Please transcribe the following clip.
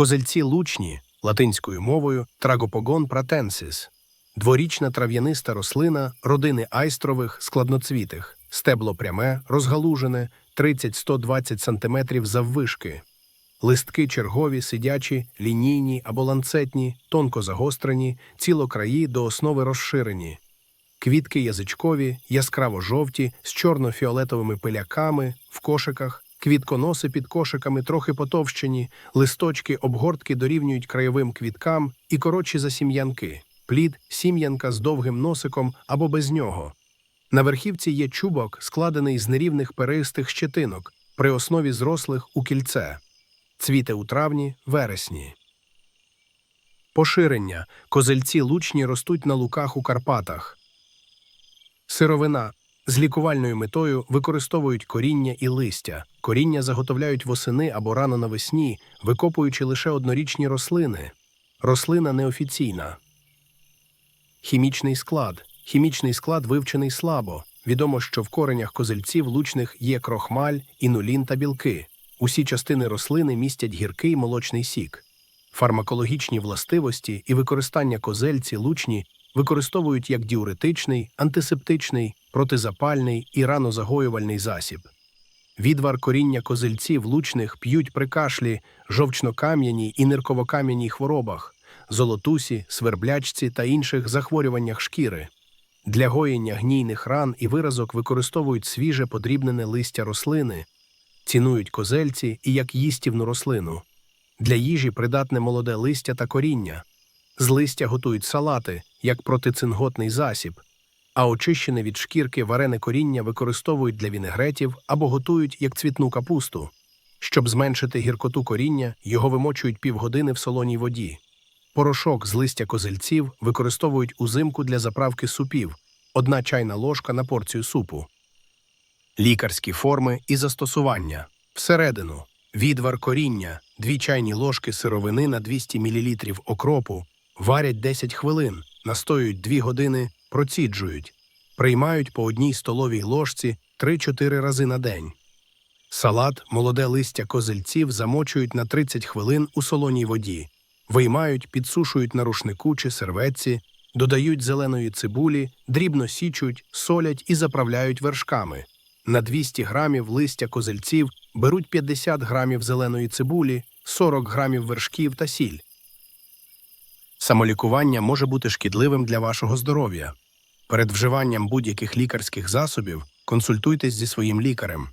Козельці лучні латинською мовою трагопогон пратенсис, дворічна трав'яниста рослина родини айстрових складноцвітих, стебло пряме, розгалужене 30-120 см заввишки. Листки чергові, сидячі, лінійні або ланцетні, тонко загострені, цілокраї до основи розширені. Квітки язичкові, яскраво жовті, з чорно-фіолетовими пиляками, в кошиках, квітконоси під кошиками трохи потовщені, листочки, обгортки дорівнюють краєвим квіткам і коротші за сім'янки. Плід сім'янка з довгим носиком або без нього. На верхівці є чубок, складений з нерівних перистих щетинок, при основі зрослих у кільце. Цвіте у травні, вересні. Поширення. Козельці лучні ростуть на луках у Карпатах. Сировина. З лікувальною метою використовують коріння і листя. Коріння заготовляють восени або рано навесні, викопуючи лише однорічні рослини. Рослина неофіційна. Хімічний склад. Хімічний склад вивчений слабо. Відомо, що в коренях козельців лучних є крохмаль, інулін та білки. Усі частини рослини містять гіркий молочний сік. Фармакологічні властивості і використання козельці лучні використовують як діуретичний, антисептичний, протизапальний і ранозагоювальний засіб. Відвар коріння козельців лучних п'ють при кашлі, жовчнокам'яній і нирковокам'яній хворобах, золотусі, сверблячці та інших захворюваннях шкіри. Для гоєння гнійних ран і виразок використовують свіже подрібнене листя рослини, цінують козельці і як їстівну рослину. Для їжі придатне молоде листя та коріння. З листя готують салати як протицинготний засіб, а очищене від шкірки варене коріння використовують для вінегретів або готують як цвітну капусту. Щоб зменшити гіркоту коріння, його вимочують півгодини в солоній воді. Порошок з листя козельців використовують узимку для заправки супів, одна чайна ложка на порцію супу. Лікарські форми і застосування. Всередину. Відвар коріння, 2 чайні ложки сировини на 200 мл окропу, варять 10 хвилин, настоюють 2 години, проціджують, приймають по одній столовій ложці 3-4 рази на день. Салат, молоде листя козельців замочують на 30 хвилин у солоній воді, виймають, підсушують на рушнику чи серветці, додають зеленої цибулі, дрібно січуть, солять і заправляють вершками. На 200 грамів листя козельців беруть 50 грамів зеленої цибулі, 40 грамів вершків та сіль. Самолікування може бути шкідливим для вашого здоров'я. Перед вживанням будь-яких лікарських засобів консультуйтесь зі своїм лікарем.